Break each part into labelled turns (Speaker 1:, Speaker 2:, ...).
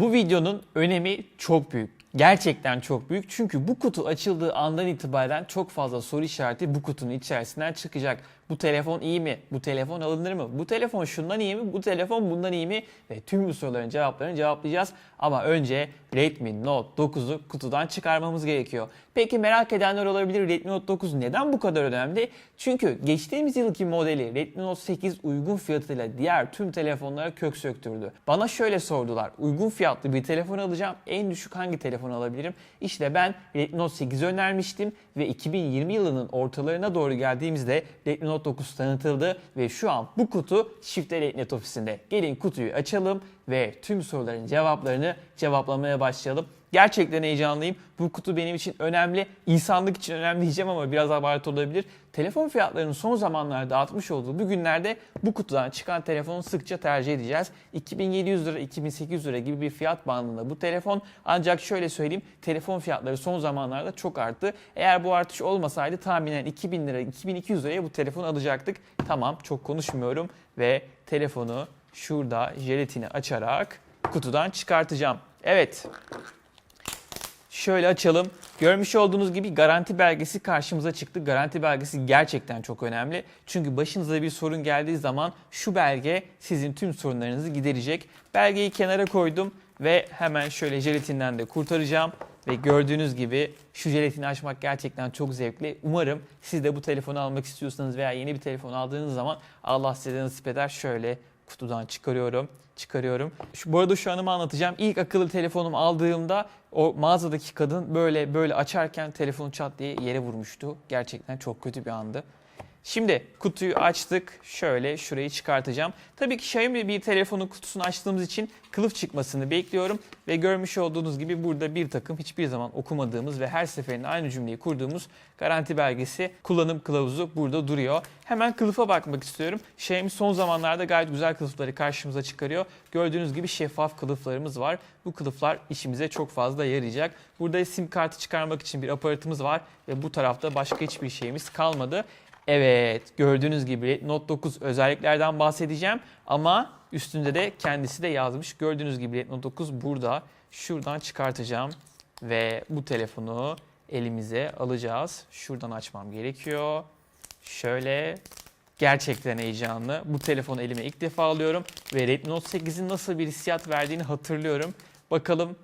Speaker 1: Bu videonun önemi çok büyük. Gerçekten çok büyük. Çünkü bu kutu açıldığı andan itibaren çok fazla soru işareti bu kutunun içerisinden çıkacak. Bu telefon iyi mi? Bu telefon alınır mı? Bu telefon şundan iyi mi? Bu telefon bundan iyi mi? Ve tüm bu soruların cevaplarını cevaplayacağız. Ama önce Redmi Note 9'u kutudan çıkarmamız gerekiyor. Peki merak edenler olabilir Redmi Note 9 neden bu kadar önemli? Çünkü geçtiğimiz yılki modeli Redmi Note 8 uygun fiyatıyla diğer tüm telefonlara kök söktürdü. Bana şöyle sordular. Uygun fiyatlı bir telefon alacağım. En düşük hangi telefon alabilirim? İşte ben Redmi Note 8 önermiştim ve 2020 yılının ortalarına doğru geldiğimizde Redmi Note 9 tanıtıldı ve şu an bu kutu Shift Net ofisinde. Gelin kutuyu açalım ve tüm soruların cevaplarını cevaplamaya başlayalım. Gerçekten heyecanlıyım. Bu kutu benim için önemli. İnsanlık için önemli diyeceğim ama biraz abartı olabilir. Telefon fiyatlarının son zamanlarda artmış olduğu bu günlerde bu kutudan çıkan telefonu sıkça tercih edeceğiz. 2700 lira, 2800 lira gibi bir fiyat bandında bu telefon. Ancak şöyle söyleyeyim, telefon fiyatları son zamanlarda çok arttı. Eğer bu artış olmasaydı tahminen 2000 lira, 2200 liraya bu telefonu alacaktık. Tamam, çok konuşmuyorum ve telefonu şurada jelatini açarak kutudan çıkartacağım. Evet, Şöyle açalım. Görmüş olduğunuz gibi garanti belgesi karşımıza çıktı. Garanti belgesi gerçekten çok önemli. Çünkü başınıza bir sorun geldiği zaman şu belge sizin tüm sorunlarınızı giderecek. Belgeyi kenara koydum ve hemen şöyle jelatinden de kurtaracağım. Ve gördüğünüz gibi şu jelatini açmak gerçekten çok zevkli. Umarım siz de bu telefonu almak istiyorsanız veya yeni bir telefon aldığınız zaman Allah size nasip eder. Şöyle kutudan çıkarıyorum. Çıkarıyorum. Şu, bu arada şu anımı anlatacağım. İlk akıllı telefonumu aldığımda o mağazadaki kadın böyle böyle açarken telefonu çat diye yere vurmuştu. Gerçekten çok kötü bir andı. Şimdi kutuyu açtık. Şöyle şurayı çıkartacağım. Tabii ki Xiaomi bir telefonun kutusunu açtığımız için kılıf çıkmasını bekliyorum. Ve görmüş olduğunuz gibi burada bir takım hiçbir zaman okumadığımız ve her seferinde aynı cümleyi kurduğumuz garanti belgesi, kullanım kılavuzu burada duruyor. Hemen kılıfa bakmak istiyorum. Xiaomi son zamanlarda gayet güzel kılıfları karşımıza çıkarıyor. Gördüğünüz gibi şeffaf kılıflarımız var. Bu kılıflar işimize çok fazla yarayacak. Burada sim kartı çıkarmak için bir aparatımız var ve bu tarafta başka hiçbir şeyimiz kalmadı. Evet gördüğünüz gibi Note 9 özelliklerden bahsedeceğim ama üstünde de kendisi de yazmış. Gördüğünüz gibi Note 9 burada. Şuradan çıkartacağım ve bu telefonu elimize alacağız. Şuradan açmam gerekiyor. Şöyle gerçekten heyecanlı. Bu telefonu elime ilk defa alıyorum ve Redmi Note 8'in nasıl bir hissiyat verdiğini hatırlıyorum. Bakalım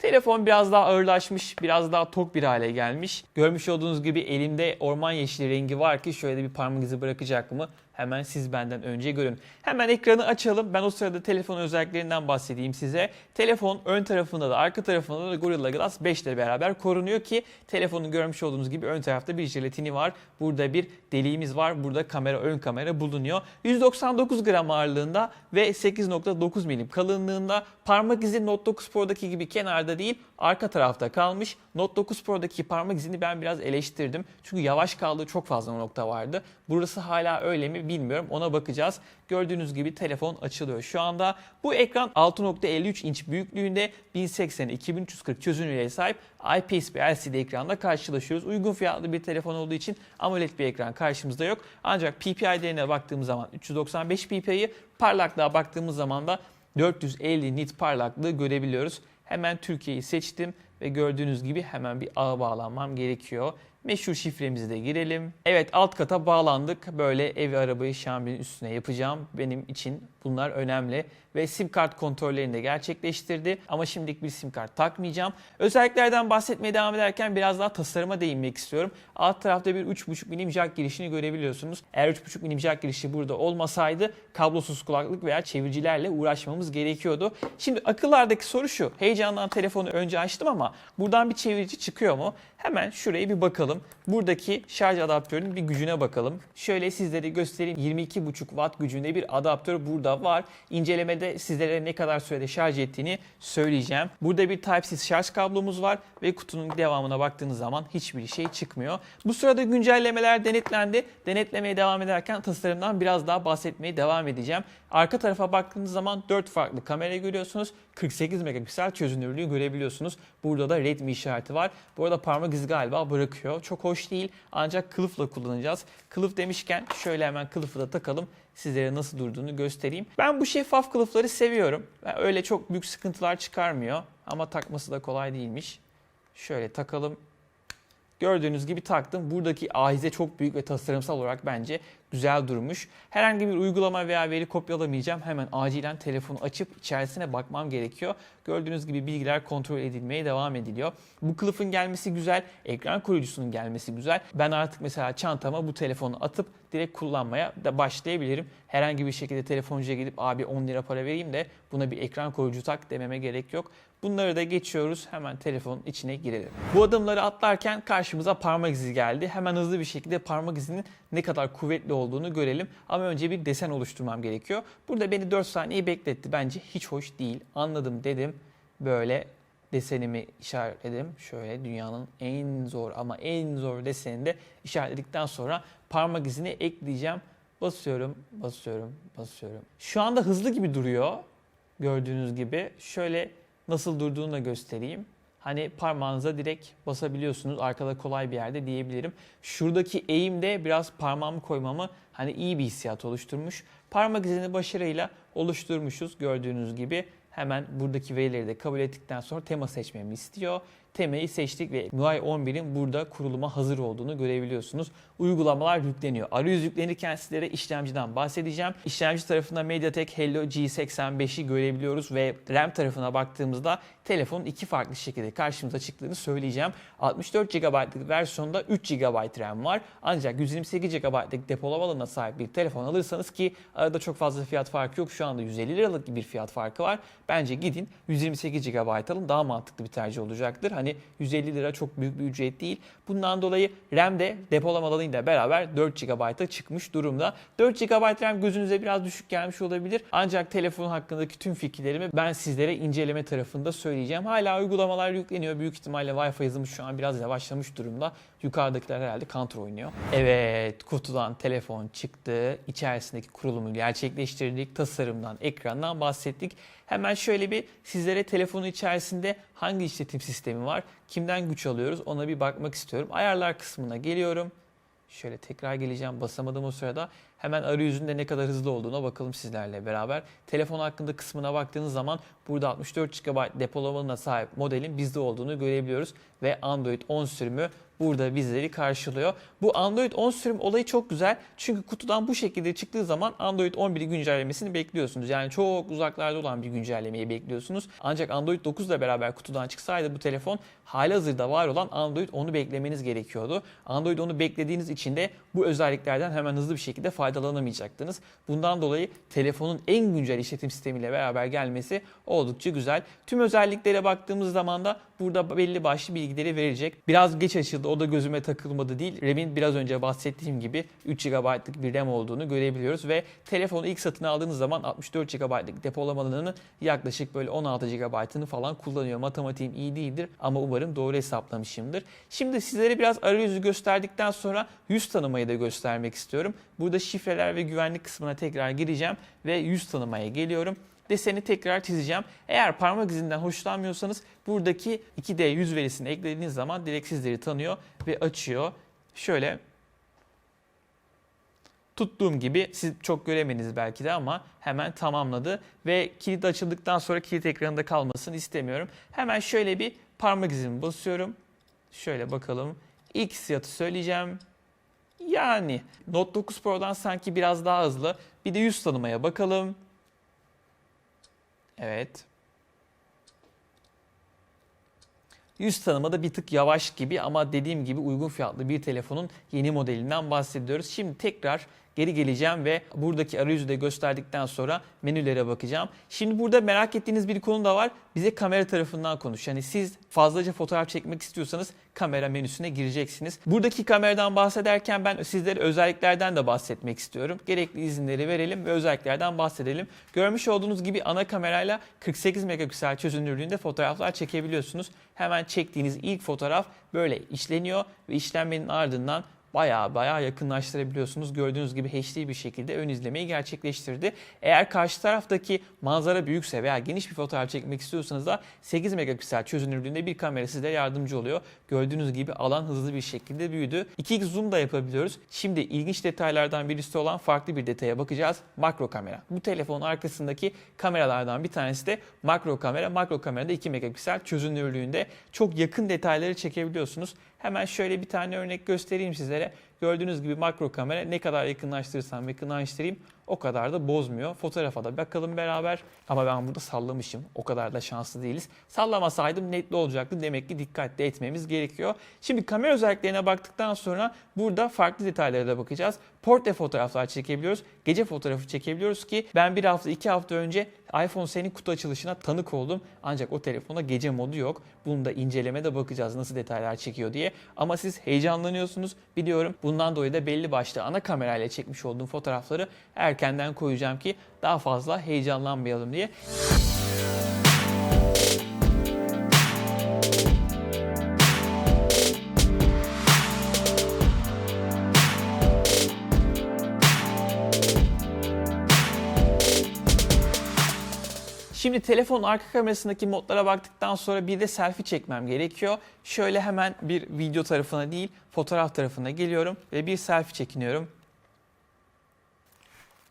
Speaker 1: Telefon biraz daha ağırlaşmış, biraz daha tok bir hale gelmiş. Görmüş olduğunuz gibi elimde orman yeşili rengi var ki şöyle bir parmak izi bırakacak mı? Hemen siz benden önce görün. Hemen ekranı açalım. Ben o sırada telefon özelliklerinden bahsedeyim size. Telefon ön tarafında da arka tarafında da Gorilla Glass 5 ile beraber korunuyor ki telefonun görmüş olduğunuz gibi ön tarafta bir jelatini var. Burada bir deliğimiz var. Burada kamera ön kamera bulunuyor. 199 gram ağırlığında ve 8.9 milim kalınlığında. Parmak izi Note 9 Pro'daki gibi kenarda değil arka tarafta kalmış. Note 9 Pro'daki parmak izini ben biraz eleştirdim. Çünkü yavaş kaldığı çok fazla nokta vardı. Burası hala öyle mi bilmiyorum. Ona bakacağız. Gördüğünüz gibi telefon açılıyor şu anda. Bu ekran 6.53 inç büyüklüğünde 1080 2340 çözünürlüğe sahip IPS bir LCD ekranla karşılaşıyoruz. Uygun fiyatlı bir telefon olduğu için AMOLED bir ekran karşımızda yok. Ancak PPI değerine baktığımız zaman 395 PPI'yi parlaklığa baktığımız zaman da 450 nit parlaklığı görebiliyoruz. Hemen Türkiye'yi seçtim ve gördüğünüz gibi hemen bir ağa bağlanmam gerekiyor. Meşhur şifremizi de girelim. Evet alt kata bağlandık. Böyle evi arabayı Xiaomi'nin üstüne yapacağım. Benim için bunlar önemli. Ve sim kart kontrollerini de gerçekleştirdi. Ama şimdilik bir sim kart takmayacağım. Özelliklerden bahsetmeye devam ederken biraz daha tasarıma değinmek istiyorum. Alt tarafta bir 3.5 milim jack girişini görebiliyorsunuz. Eğer 3.5 milim jack girişi burada olmasaydı kablosuz kulaklık veya çeviricilerle uğraşmamız gerekiyordu. Şimdi akıllardaki soru şu. Heyecandan telefonu önce açtım ama buradan bir çevirici çıkıyor mu? Hemen şuraya bir bakalım. Buradaki şarj adaptörünün bir gücüne bakalım. Şöyle sizlere göstereyim. 22.5 watt gücünde bir adaptör burada var. İncelemede sizlere ne kadar sürede şarj ettiğini söyleyeceğim. Burada bir Type-C şarj kablomuz var ve kutunun devamına baktığınız zaman hiçbir şey çıkmıyor. Bu sırada güncellemeler denetlendi. Denetlemeye devam ederken tasarımdan biraz daha bahsetmeye devam edeceğim. Arka tarafa baktığınız zaman 4 farklı kamera görüyorsunuz. 48 megapiksel çözünürlüğü görebiliyorsunuz. Burada da Redmi işareti var. Bu arada parmak izi galiba bırakıyor. Çok hoş değil ancak kılıfla kullanacağız. Kılıf demişken şöyle hemen kılıfı da takalım. sizlere nasıl durduğunu göstereyim. Ben bu şeffaf kılıfları seviyorum. Öyle çok büyük sıkıntılar çıkarmıyor ama takması da kolay değilmiş. Şöyle takalım. Gördüğünüz gibi taktım. Buradaki ahize çok büyük ve tasarımsal olarak bence güzel durmuş. Herhangi bir uygulama veya veri kopyalamayacağım. Hemen acilen telefonu açıp içerisine bakmam gerekiyor. Gördüğünüz gibi bilgiler kontrol edilmeye devam ediliyor. Bu kılıfın gelmesi güzel. Ekran koruyucusunun gelmesi güzel. Ben artık mesela çantama bu telefonu atıp direkt kullanmaya da başlayabilirim. Herhangi bir şekilde telefoncuya gidip abi 10 lira para vereyim de buna bir ekran koruyucu tak dememe gerek yok. Bunları da geçiyoruz. Hemen telefonun içine girelim. Bu adımları atlarken karşımıza parmak izi geldi. Hemen hızlı bir şekilde parmak izinin ne kadar kuvvetli olduğunu görelim. Ama önce bir desen oluşturmam gerekiyor. Burada beni 4 saniye bekletti. Bence hiç hoş değil. Anladım dedim. Böyle desenimi işaretledim. Şöyle dünyanın en zor ama en zor desenini de işaretledikten sonra parmak izini ekleyeceğim. Basıyorum, basıyorum, basıyorum. Şu anda hızlı gibi duruyor. Gördüğünüz gibi. Şöyle nasıl durduğunu da göstereyim. Hani parmağınıza direkt basabiliyorsunuz. Arkada kolay bir yerde diyebilirim. Şuradaki eğimde biraz parmağımı koymamı hani iyi bir hissiyat oluşturmuş. Parmak izini başarıyla oluşturmuşuz gördüğünüz gibi. Hemen buradaki verileri de kabul ettikten sonra tema seçmemi istiyor. Temayı seçtik ve MIUI 11'in burada kuruluma hazır olduğunu görebiliyorsunuz. Uygulamalar yükleniyor. Arayüz yüklenirken sizlere işlemciden bahsedeceğim. İşlemci tarafında MediaTek Helio G85'i görebiliyoruz ve RAM tarafına baktığımızda telefonun iki farklı şekilde karşımıza çıktığını söyleyeceğim. 64 GB'lık versiyonda 3 GB RAM var. Ancak 128 GB'lık depolama alanına sahip bir telefon alırsanız ki arada çok fazla fiyat farkı yok. Şu anda 150 liralık bir fiyat farkı var. Bence gidin 128 GB alın daha mantıklı bir tercih olacaktır. Hani 150 lira çok büyük bir ücret değil. Bundan dolayı RAM de depolama alanıyla beraber 4 GB'a çıkmış durumda. 4 GB RAM gözünüze biraz düşük gelmiş olabilir. Ancak telefon hakkındaki tüm fikirlerimi ben sizlere inceleme tarafında söyleyeceğim. Hala uygulamalar yükleniyor. Büyük ihtimalle Wi-Fi hızımız şu an biraz yavaşlamış durumda. Yukarıdakiler herhalde counter oynuyor. Evet kutudan telefon çıktı. İçerisindeki kurulumu gerçekleştirdik. Tasarımdan, ekrandan bahsettik. Hemen şöyle bir sizlere telefonun içerisinde hangi işletim sistemi var, kimden güç alıyoruz ona bir bakmak istiyorum. Ayarlar kısmına geliyorum. Şöyle tekrar geleceğim basamadım o sırada. Hemen arayüzünde ne kadar hızlı olduğuna bakalım sizlerle beraber. Telefon hakkında kısmına baktığınız zaman burada 64 GB depolamanına sahip modelin bizde olduğunu görebiliyoruz. Ve Android 10 sürümü burada bizleri karşılıyor. Bu Android 10 sürüm olayı çok güzel. Çünkü kutudan bu şekilde çıktığı zaman Android 11'i güncellemesini bekliyorsunuz. Yani çok uzaklarda olan bir güncellemeyi bekliyorsunuz. Ancak Android 9 ile beraber kutudan çıksaydı bu telefon halihazırda var olan Android 10'u beklemeniz gerekiyordu. Android 10'u beklediğiniz için de bu özelliklerden hemen hızlı bir şekilde faydalanamayacaktınız. Bundan dolayı telefonun en güncel işletim sistemiyle beraber gelmesi oldukça güzel. Tüm özelliklere baktığımız zaman da burada belli başlı bilgileri verecek. Biraz geç açıldı o da gözüme takılmadı değil. RAM'in biraz önce bahsettiğim gibi 3 GB'lık bir RAM olduğunu görebiliyoruz ve telefonu ilk satın aldığınız zaman 64 GB'lık depolama alanını yaklaşık böyle 16 GB'ını falan kullanıyor. Matematiğim iyi değildir ama umarım doğru hesaplamışımdır. Şimdi sizlere biraz arayüzü gösterdikten sonra yüz tanımayı da göstermek istiyorum. Burada şifreler ve güvenlik kısmına tekrar gireceğim ve yüz tanımaya geliyorum deseni tekrar çizeceğim. Eğer parmak izinden hoşlanmıyorsanız buradaki 2D yüz verisini eklediğiniz zaman direkt sizleri tanıyor ve açıyor. Şöyle tuttuğum gibi siz çok göremediniz belki de ama hemen tamamladı ve kilit açıldıktan sonra kilit ekranında kalmasını istemiyorum. Hemen şöyle bir parmak izimi basıyorum. Şöyle bakalım. İlk fiyatı söyleyeceğim. Yani Note 9 Pro'dan sanki biraz daha hızlı. Bir de yüz tanımaya bakalım. Evet. Yüz tanımada bir tık yavaş gibi ama dediğim gibi uygun fiyatlı bir telefonun yeni modelinden bahsediyoruz. Şimdi tekrar geri geleceğim ve buradaki arayüzü de gösterdikten sonra menülere bakacağım. Şimdi burada merak ettiğiniz bir konu da var. Bize kamera tarafından konuş. Yani siz fazlaca fotoğraf çekmek istiyorsanız kamera menüsüne gireceksiniz. Buradaki kameradan bahsederken ben sizlere özelliklerden de bahsetmek istiyorum. Gerekli izinleri verelim ve özelliklerden bahsedelim. Görmüş olduğunuz gibi ana kamerayla 48 megapiksel çözünürlüğünde fotoğraflar çekebiliyorsunuz. Hemen çektiğiniz ilk fotoğraf böyle işleniyor ve işlenmenin ardından baya baya yakınlaştırabiliyorsunuz. Gördüğünüz gibi HD bir şekilde ön izlemeyi gerçekleştirdi. Eğer karşı taraftaki manzara büyükse veya geniş bir fotoğraf çekmek istiyorsanız da 8 megapiksel çözünürlüğünde bir kamera size yardımcı oluyor. Gördüğünüz gibi alan hızlı bir şekilde büyüdü. 2x zoom da yapabiliyoruz. Şimdi ilginç detaylardan birisi olan farklı bir detaya bakacağız. Makro kamera. Bu telefonun arkasındaki kameralardan bir tanesi de makro kamera. Makro kamerada 2 megapiksel çözünürlüğünde çok yakın detayları çekebiliyorsunuz. Hemen şöyle bir tane örnek göstereyim sizlere. Gördüğünüz gibi makro kamera ne kadar yakınlaştırırsam yakınlaştırayım o kadar da bozmuyor. Fotoğrafa da bakalım beraber. Ama ben burada sallamışım. O kadar da şanslı değiliz. Sallamasaydım netli olacaktı. Demek ki dikkatli etmemiz gerekiyor. Şimdi kamera özelliklerine baktıktan sonra burada farklı detaylara da bakacağız. Portre fotoğraflar çekebiliyoruz. Gece fotoğrafı çekebiliyoruz ki ben bir hafta iki hafta önce iPhone senin kutu açılışına tanık oldum. Ancak o telefonda gece modu yok. Bunu da incelemede bakacağız nasıl detaylar çekiyor diye. Ama siz heyecanlanıyorsunuz biliyorum. Bundan dolayı da belli başlı ana kamerayla çekmiş olduğum fotoğrafları erkenden koyacağım ki daha fazla heyecanlanmayalım diye. Şimdi telefonun arka kamerasındaki modlara baktıktan sonra bir de selfie çekmem gerekiyor. Şöyle hemen bir video tarafına değil fotoğraf tarafına geliyorum ve bir selfie çekiniyorum.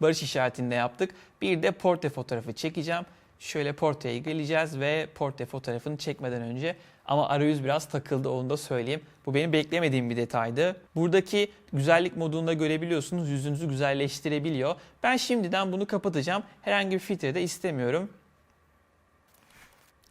Speaker 1: Barış işaretinde yaptık. Bir de portre fotoğrafı çekeceğim. Şöyle portreye geleceğiz ve portre fotoğrafını çekmeden önce ama arayüz biraz takıldı onu da söyleyeyim. Bu benim beklemediğim bir detaydı. Buradaki güzellik modunda görebiliyorsunuz yüzünüzü güzelleştirebiliyor. Ben şimdiden bunu kapatacağım. Herhangi bir filtre de istemiyorum.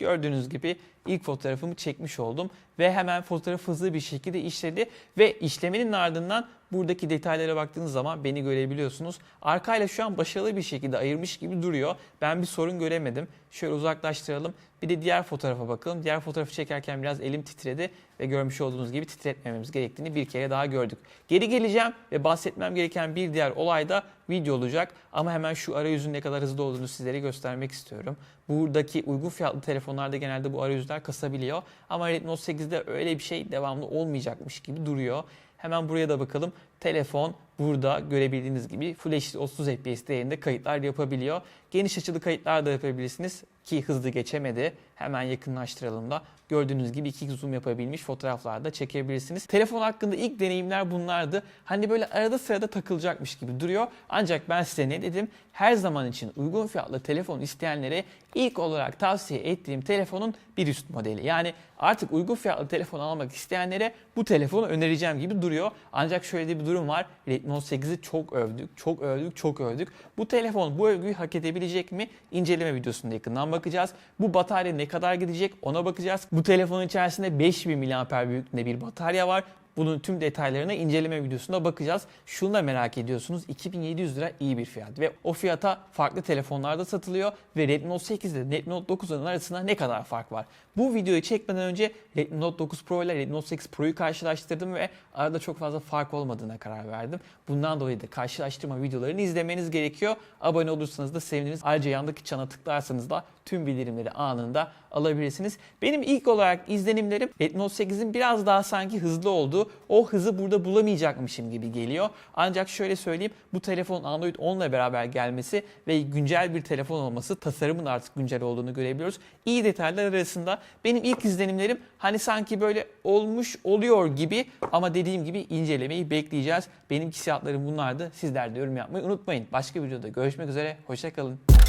Speaker 1: Gördüğünüz gibi ilk fotoğrafımı çekmiş oldum ve hemen fotoğraf hızlı bir şekilde işledi ve işlemenin ardından buradaki detaylara baktığınız zaman beni görebiliyorsunuz. Arkayla şu an başarılı bir şekilde ayırmış gibi duruyor. Ben bir sorun göremedim. Şöyle uzaklaştıralım. Bir de diğer fotoğrafa bakalım. Diğer fotoğrafı çekerken biraz elim titredi ve görmüş olduğunuz gibi titretmememiz gerektiğini bir kere daha gördük. Geri geleceğim ve bahsetmem gereken bir diğer olay da video olacak. Ama hemen şu arayüzün ne kadar hızlı olduğunu sizlere göstermek istiyorum. Buradaki uygun fiyatlı telefonlarda genelde bu arayüzler kasabiliyor. Ama Redmi Note 8'de öyle bir şey devamlı olmayacakmış gibi duruyor. Hemen buraya da bakalım. Telefon burada görebildiğiniz gibi Full HD 30 FPS değerinde kayıtlar yapabiliyor. Geniş açılı kayıtlar da yapabilirsiniz ki hızlı geçemedi. Hemen yakınlaştıralım da gördüğünüz gibi 2 zoom yapabilmiş fotoğraflar da çekebilirsiniz. Telefon hakkında ilk deneyimler bunlardı. Hani böyle arada sırada takılacakmış gibi duruyor. Ancak ben size ne dedim? Her zaman için uygun fiyatlı telefon isteyenlere ilk olarak tavsiye ettiğim telefonun bir üst modeli. Yani artık uygun fiyatlı telefon almak isteyenlere bu telefonu önereceğim gibi duruyor. Ancak şöyle bir durum var. Redmi Note 8'i çok övdük, çok övdük, çok övdük. Bu telefon bu övgüyü hak edebilecek mi? İnceleme videosunda yakından bakacağız. Bu batarya ne kadar gidecek ona bakacağız. Bu telefonun içerisinde 5000 mAh büyüklüğünde bir batarya var. Bunun tüm detaylarına inceleme videosunda bakacağız. Şunu da merak ediyorsunuz. 2700 lira iyi bir fiyat ve o fiyata farklı telefonlarda satılıyor ve Redmi Note 8 ile Redmi Note 9'ların arasında ne kadar fark var? Bu videoyu çekmeden önce Redmi Note 9 Pro ile Redmi Note 8 Pro'yu karşılaştırdım ve arada çok fazla fark olmadığına karar verdim. Bundan dolayı da karşılaştırma videolarını izlemeniz gerekiyor. Abone olursanız da seviniriz. Ayrıca yandaki çana tıklarsanız da tüm bildirimleri anında alabilirsiniz. Benim ilk olarak izlenimlerim Redmi Note 8'in biraz daha sanki hızlı olduğu, o hızı burada bulamayacakmışım gibi geliyor. Ancak şöyle söyleyeyim, bu telefon Android 10 ile beraber gelmesi ve güncel bir telefon olması, tasarımın artık güncel olduğunu görebiliyoruz. İyi detaylar arasında benim ilk izlenimlerim hani sanki böyle olmuş oluyor gibi ama dediğim gibi incelemeyi bekleyeceğiz. Benim hissiyatlarım bunlardı. Sizler de yorum yapmayı unutmayın. Başka videoda görüşmek üzere. Hoşçakalın.